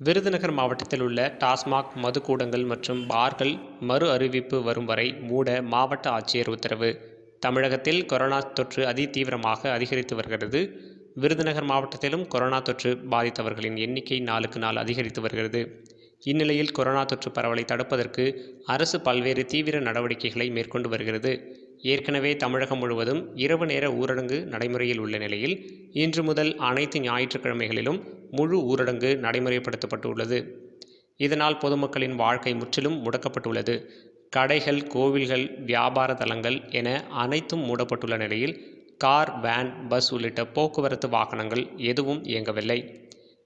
விருதுநகர் மாவட்டத்தில் உள்ள டாஸ்மாக் மதுக்கூடங்கள் மற்றும் பார்கள் மறு அறிவிப்பு வரும் வரை மூட மாவட்ட ஆட்சியர் உத்தரவு. தமிழகத்தில் கொரோனா தொற்று அதிதீவிரமாக அதிகரித்து வருகிறது. விருதுநகர் மாவட்டத்திலும் கொரோனா தொற்று பாதித்தவர்களின் எண்ணிக்கை நாளுக்கு நாள் அதிகரித்து வருகிறது. இந்நிலையில் கொரோனா தொற்று பரவலை தடுப்பதற்கு அரசு பல்வேறு தீவிர நடவடிக்கைகளை மேற்கொண்டு வருகிறது. ஏற்கனவே தமிழகம் முழுவதும் இரவு நேர ஊரடங்கு நடைமுறையில் உள்ள நிலையில் இன்று முதல் அனைத்து ஞாயிற்றுக்கிழமைகளிலும் முழு ஊரடங்கு நடைமுறைப்படுத்தப்பட்டுள்ளது. இதனால் பொதுமக்களின் வாழ்க்கை முற்றிலும் முடக்கப்பட்டுள்ளது. கடைகள் கோவில்கள் வியாபார தலங்கள் என அனைத்தும் மூடப்பட்டுள்ள நிலையில் கார் வேன் பஸ் உள்ளிட்ட போக்குவரத்து வாகனங்கள் எதுவும் இயங்கவில்லை.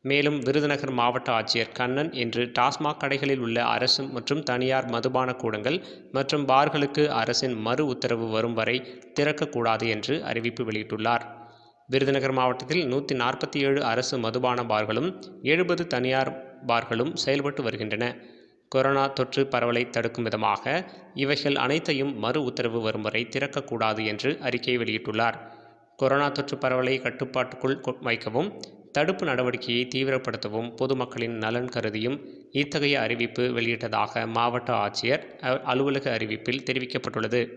மேலும் விருதுநகர் மாவட்ட ஆட்சியர் கண்ணன் இன்று டாஸ்மாக் கடைகளில் உள்ள அரசு மற்றும் தனியார் மதுபான கூடங்கள் மற்றும் பார்களுக்கு அரசின் மறு உத்தரவு வரும் வரை திறக்கக்கூடாது என்று அறிவிப்பு வெளியிட்டுள்ளார். விருதுநகர் மாவட்டத்தில் நூற்றி நாற்பத்தி ஏழு அரசு மதுபான பார்களும் எழுபது தனியார் பார்களும் செயல்பட்டு வருகின்றன. கொரோனா தொற்று பரவலை தடுக்கும் விதமாக இவைகள் அனைத்தையும் மறு உத்தரவு வரும் வரை திறக்கக்கூடாது என்று அறிக்கை வெளியிட்டுள்ளார். கொரோனா தொற்று பரவலை கட்டுப்பாட்டுக்குள் வைக்கவும் தடுப்பு நடவடிக்கையை தீவிரப்படுத்தவும் பொதுமக்களின் நலன் கருதியும் இத்தகைய அறிவிப்பு வெளியிட்டதாக மாவட்ட ஆட்சியர் அ- அலுவலக அறிவிப்பில் தெரிவிக்கப்பட்டுள்ளது.